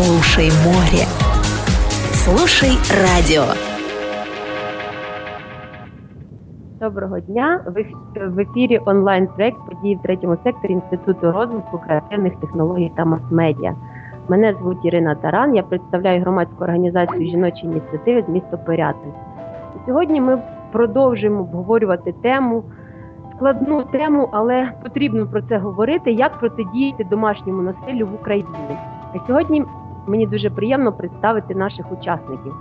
Слушай море. Слушай радіо. Доброго дня. В ефірі онлайн-проект події в третьому секторі Інституту розвитку креативних технологій та мас-медіа. Мене звуть Ірина Таран. Я представляю громадську організацію жіночі ініціативи з міста Порятин. Сьогодні ми продовжуємо обговорювати тему, складну тему, але потрібно про це говорити, як протидіяти домашньому насиллю в Україні. І сьогодні мені дуже приємно представити наших учасників.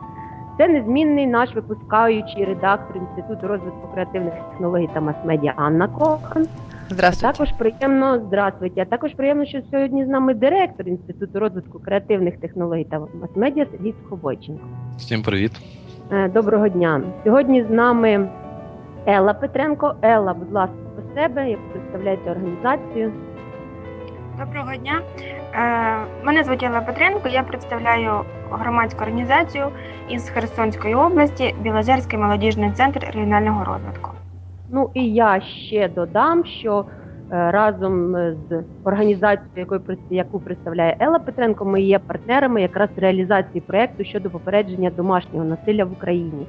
Це незмінний наш випускаючий редактор Інституту розвитку креативних технологій та мас-медіа Анна Кохан. Здравствуйте. Також приємно здравствуйте. А також приємно, що сьогодні з нами директор Інституту розвитку креативних технологій та мас-медіа Сергій Сухобойченко. Всім привіт. Е, Доброго дня. Сьогодні з нами Елла Петренко. Елла, будь ласка, про себе, як представляєте організацію. Доброго дня. Е, Мене звуть Елла Петренко. Я представляю громадську організацію із Херсонської області Білозерський молодіжний центр регіонального розвитку. Ну і я ще додам, що е, разом з організацією, яку представляє Елла Петренко, ми є партнерами якраз реалізації проекту щодо попередження домашнього насилля в Україні.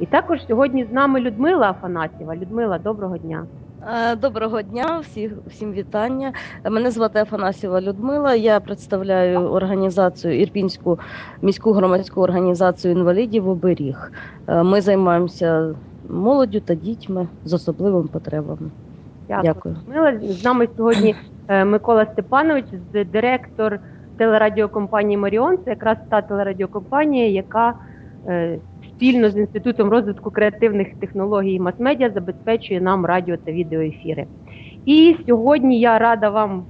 І також сьогодні з нами Людмила Афанасьєва. Людмила, доброго дня. Е, Доброго дня, всіх, всім вітання. Мене звати Афанасьєва Людмила. Я представляю організацію Ірпінську міську громадську організацію інвалідів оберіг. Е, Ми займаємося молоддю та дітьми з особливими потребами. Дякую. Дякую. Людмила. З нами сьогодні е, Микола Степанович, директор телерадіокомпанії Маріон. Це якраз та телерадіокомпанія, яка спільно з Інститутом розвитку креативних технологій і мас-медіа забезпечує нам радіо та відеоефіри. І сьогодні я рада вам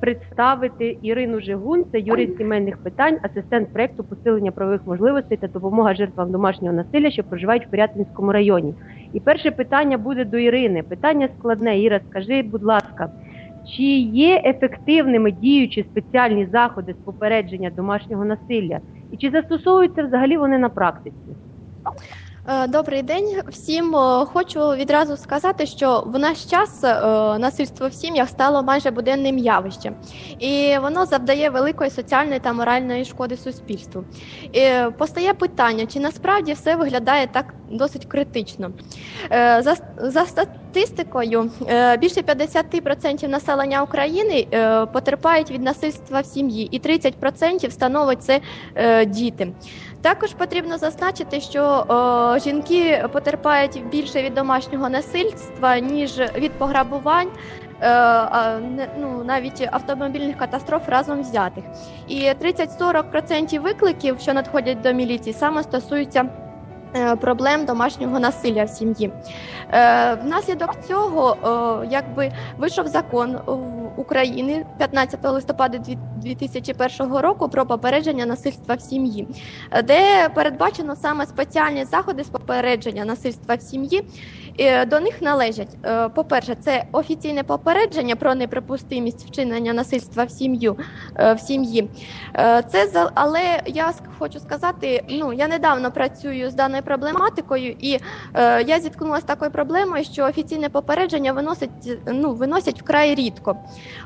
представити Ірину Жигун, це юрист сімейних питань, асистент проекту посилення правових можливостей та допомога жертвам домашнього насилля, що проживають в Порятинському районі. І перше питання буде до Ірини. Питання складне. Іра, скажи, будь ласка, чи є ефективними діючі спеціальні заходи з попередження домашнього насилля? І чи застосовуються взагалі вони на практиці? Е, Добрий день всім. Е, Хочу відразу сказати, що в наш час е, насильство в сім'ях стало майже буденним явищем, і воно завдає великої соціальної та моральної шкоди суспільству. І постає питання, чи насправді все виглядає так досить критично. За, за статистикою, більше 50% населення України потерпають від насильства в сім'ї, і 30% становить це діти. Також потрібно зазначити, що о, жінки потерпають більше від домашнього насильства, ніж від пограбувань, е, ну, навіть автомобільних катастроф разом взятих. І 30-40% викликів, що надходять до міліції, саме стосуються. Е, Проблем домашнього насилля в сім'ї Е, внаслідок цього, е, якби вийшов закон України 15 листопада 2001 року про попередження насильства в сім'ї, де передбачено саме спеціальні заходи з попередження насильства в сім'ї. До них належать, по-перше, це офіційне попередження про неприпустимість вчинення насильства в сім'ю в сім'ї. Е, Це але я хочу сказати, ну я недавно працюю з даною проблематикою, і е, я зіткнулася з такою проблемою, що офіційне попередження виносить ну виносять вкрай рідко,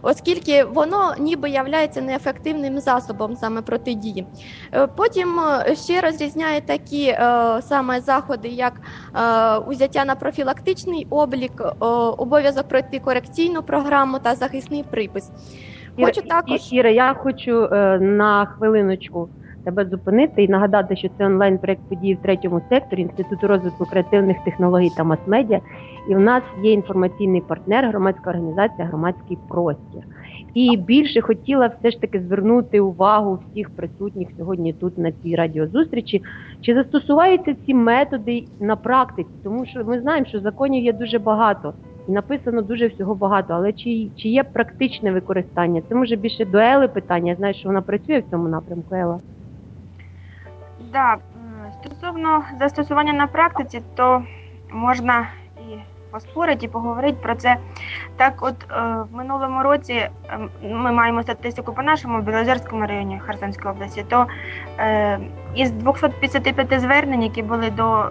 оскільки воно ніби являється неефективним засобом саме протидії. Е, Потім е, ще розрізняє такі е, саме заходи, як е, узяття на профілактичний облік, е, обов'язок пройти корекційну програму та захисний припис. Хочу Іра, також Іра, я хочу е, на хвилиночку тебе зупинити і нагадати, що це онлайн проект події в третьому секторі Інституту розвитку креативних технологій та мас-медіа. І в нас є інформаційний партнер, громадська організація Громадський простір. І більше хотіла все ж таки звернути увагу всіх присутніх сьогодні тут на цій радіозустрічі. Чи застосуваються ці методи на практиці? Тому що ми знаємо, що законів є дуже багато. І написано дуже всього багато, але чи, чи є практичне використання? Це може більше до Ели питання. Я знаю, що вона працює в цьому напрямку. Ела. Да, стосовно застосування на практиці, то можна і поспорити, і поговорити про це. Так, от е, в минулому році е, ми маємо статистику по нашому Білозерському районі Херсонської області, то е, із 255 звернень, які були до е,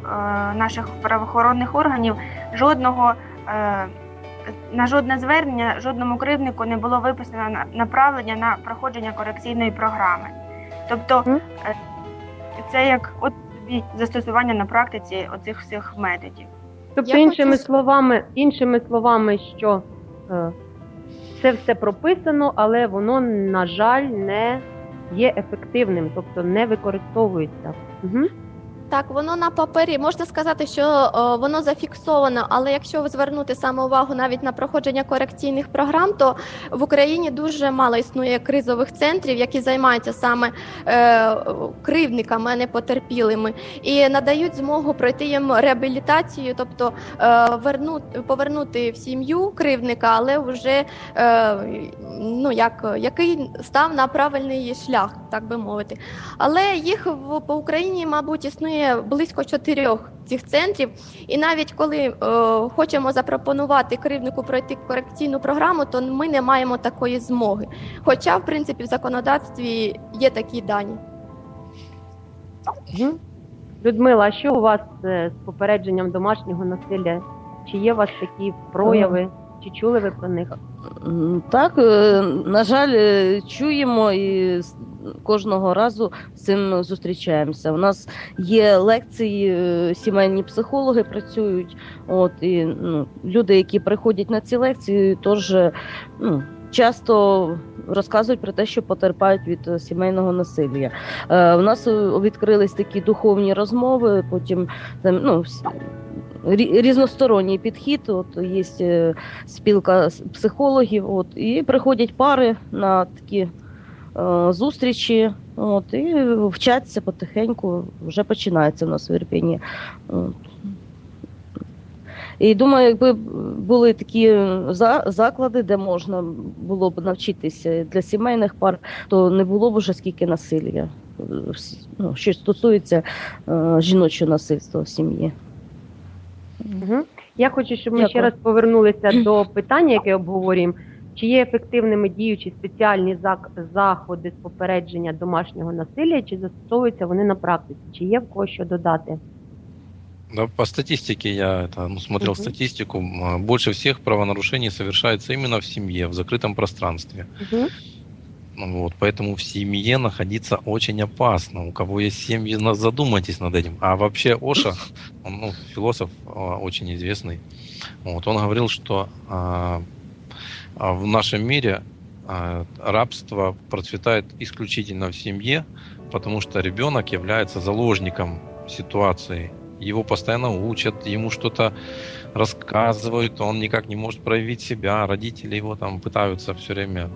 наших правоохоронних органів, жодного. Е, на жодне звернення жодному кривднику не було виписано на- направлення на проходження корекційної програми. Тобто е, це як от застосування на практиці оцих всіх методів. Тобто, Я іншими хочу- словами, іншими словами, що е, це все прописано, але воно, на жаль, не є ефективним, тобто не використовується. Угу. Так, воно на папері можна сказати, що о, воно зафіксовано, але якщо звернути саме увагу навіть на проходження корекційних програм, то в Україні дуже мало існує кризових центрів, які займаються саме е, кривдниками, а не потерпілими, і надають змогу пройти їм реабілітацію, тобто е, вернути, повернути в сім'ю кривдника, але вже е, ну як який став на правильний шлях, так би мовити. Але їх в по Україні, мабуть, існує близько чотирьох цих центрів. І навіть коли е, хочемо запропонувати кривднику пройти корекційну програму, то ми не маємо такої змоги. Хоча, в принципі, в законодавстві є такі дані. Угу. Людмила, а що у вас е, з попередженням домашнього насилля? Чи є у вас такі прояви? Чи чули ви про них? Так, е, на жаль, е, чуємо і кожного разу з цим зустрічаємося. У нас є лекції, е, сімейні психологи працюють. От і ну, люди, які приходять на ці лекції, теж ну, часто розказують про те, що потерпають від сімейного насилля. Е, У нас відкрились такі духовні розмови, потім там, ну, різносторонній підхід. От є е, спілка психологів, от і приходять пари на такі е, зустрічі, от і вчаться потихеньку. Вже починається в нас в Ірпіні. От. І думаю, якби були такі за- заклади, де можна було б навчитися для сімейних пар, то не було б вже скільки насилля. е, Ну, що стосується е, жіночого насильства в сім'ї. Угу. Я хочу, щоб ми Дякую. ще раз повернулися до питання, яке обговорюємо. Чи є ефективними діючі спеціальні заходи з попередження домашнього насилля, чи застосовуються вони на практиці? Чи є в кого що додати? Да, по статистике я это, ну, смотрел Мгм. статистику. Больше всех правонарушений совершается именно в семье, в закрытом пространстве. Угу. Вот, поэтому в семье находиться очень опасно. У кого есть семьи, задумайтесь над этим. А вообще Оша, он, ну, философ а, очень известный, вот, он говорил, что а, а, в нашем мире а, рабство процветает исключительно в семье, потому что ребенок является заложником ситуации. Его постоянно учат, ему что-то рассказывают, он никак не может проявить себя, родители его там пытаются все время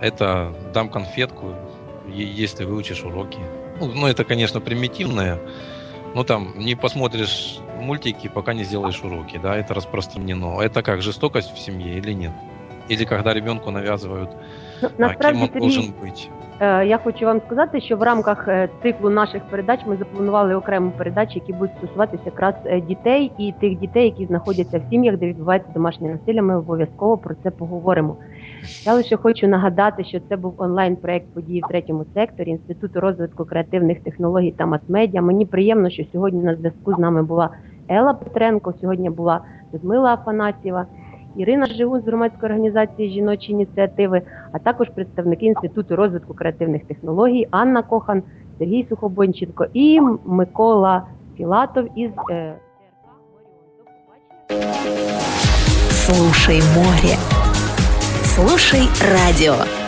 это дам конфетку, е- если выучишь уроки. Ну, ну, это, конечно, примитивное. Ну, там, не посмотришь мультики, пока не сделаешь уроки, да, это распространено. Это как, жестокость в семье или нет? Или когда ребенку навязывают, Ну, а, кем насправді он Сергій, должен быть? Е, Я хочу вам сказати, що в рамках е, циклу наших передач ми запланували окрему передачу, які будуть стосуватися якраз е, дітей і тих дітей, які знаходяться в сім'ях, де відбувається домашнє насилля. Ми обов'язково про це поговоримо. Я лише хочу нагадати, що це був онлайн-проект події в третьому секторі Інституту розвитку креативних технологій та мас-медіа. Мені приємно, що сьогодні на зв'язку з нами була Ела Петренко, сьогодні була Людмила Афанасьєва. Ірина Живун з громадської організації жіночі ініціативи, а також представники Інституту розвитку креативних технологій Анна Кохан, Сергій Сухобонченко і Микола Філатов із е. До побачення. Слушай море. Слушай радио.